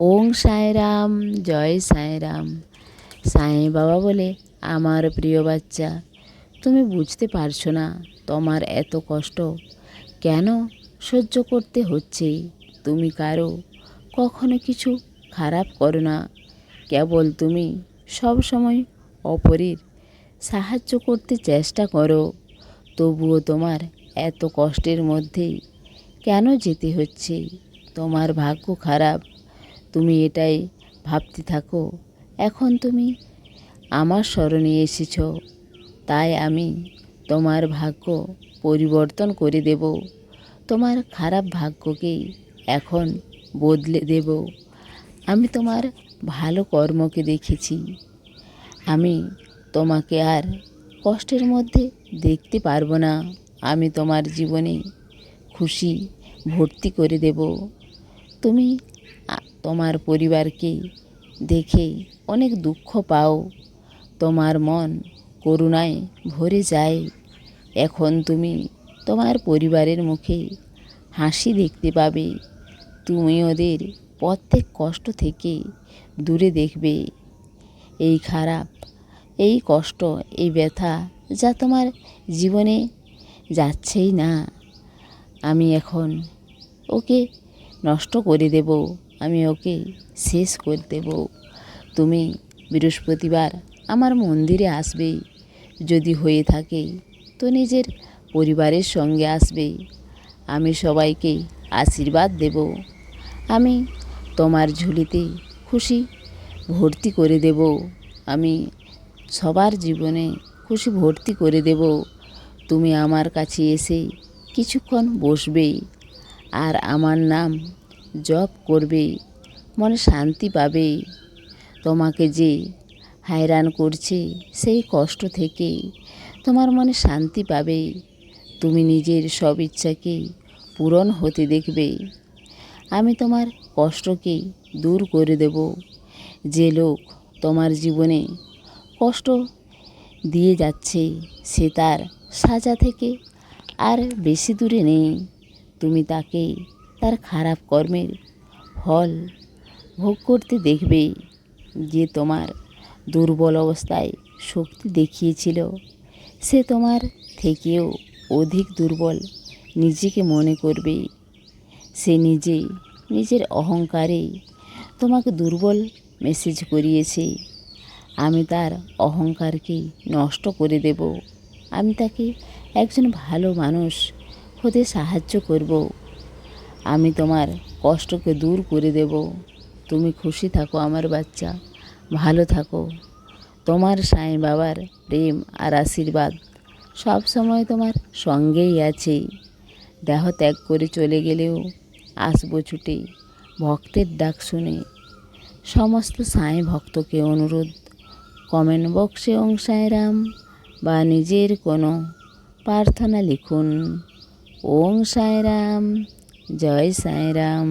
ওং সাঁয়রাম জয় সাঁয়রাম সাঁই বাবা বলে, আমার প্রিয় বাচ্চা, তুমি বুঝতে পারছ না তোমার এত কষ্ট। কেন সহ্য করতে হচ্ছে? তুমি কারও? কখনো কিছু খারাপ করো না। কেবল তুমি সব সময় অপরের সাহায্য করতে চেষ্টা করো। তবুও তোমার এত কষ্টের মধ্যেই কেন যেতে হচ্ছে? তোমার ভাগ্য খারাপ। তুমি এটাই ভাবতে থাকো। এখন তুমি আমার স্মরণে এসেছ। তাই আমি তোমার ভাগ্য পরিবর্তন করে দেব। তোমার খারাপ ভাগ্যকেই এখন বদলে দেব। আমি তোমার ভালো কর্মকে দেখেছি। আমি তোমাকে আর কষ্টের মধ্যে দেখতে পারব না। আমি তোমার জীবনে খুশি ভর্তি করে দেব। তুমি তোমার পরিবারকে দেখে অনেক দুঃখ পাও। তোমার মন করুণায় ভরে যায়। এখন তুমি তোমার পরিবারের মুখে হাসি দেখতে পাবে। তুমি ওদের প্রত্যেক কষ্ট থেকে দূরে দেখবে। এই খারাপ, এই কষ্ট, এই ব্যথা যা তোমার জীবনে যাচ্ছেই না। আমি এখন ওকে নষ্ট করে দেব। আমি ওকে শেষ করে দেব। তুমি বৃহস্পতিবার আমার মন্দিরে আসবে। যদি হয়ে থাকে, তো নিজের পরিবারের সঙ্গে আসবে। আমি সবাইকে আশীর্বাদ দেব। আমি তোমার ঝুলিতে খুশি ভর্তি করে দেব। আমি সবার জীবনে খুশি ভর্তি করে দেব। তুমি আমার কাছে এসে কিছুক্ষণ বসবে। আর আমার নাম জপ করবে, মনে শান্তি পাবে। তোমাকে যে হায়রান করছে সেই কষ্ট থেকে তোমার মনে শান্তি পাবে। তুমি নিজের সব ইচ্ছাকে পূরণ হতে দেখবে। আমি তোমার কষ্টকে দূর করে দেব। যে লোক তোমার জীবনে কষ্ট দিয়ে যাচ্ছে, সে তার সাজা থেকে আর বেশি দূরে নেই। তুমি তাকে তার খারাপ কর্মের ফল ভোগ করতে দেখবে যে তোমার দুর্বল অবস্থায় শক্তি দেখিয়েছিল। সে তোমার থেকেও অধিক দুর্বল নিজেকে মনে করবে। সে নিজে নিজের অহংকারে তোমাকে দুর্বল মেসেজ করিয়েছে। আমি তার অহংকারকে নষ্ট করে দেব। আমি তাকে একজন ভালো মানুষ হতে সাহায্য করব। আমি তোমার কষ্টকে দূর করে দেব। তুমি খুশি থাকো আমার বাচ্চা, ভালো থাকো। তোমার সাঁই বাবার প্রেম আর আশীর্বাদ সব সময় তোমার সঙ্গেই আছে। দেহ ত্যাগ করে চলে গেলেও আসব ছুটে ভক্তের ডাক শুনে। সমস্ত সাঁই ভক্তকে অনুরোধ কমেন্ট বক্সে ওং সাঁইরাম বা নিজের কোনো প্রার্থনা লিখুন। ওং সাঁইরাম জয় সাঁইরাম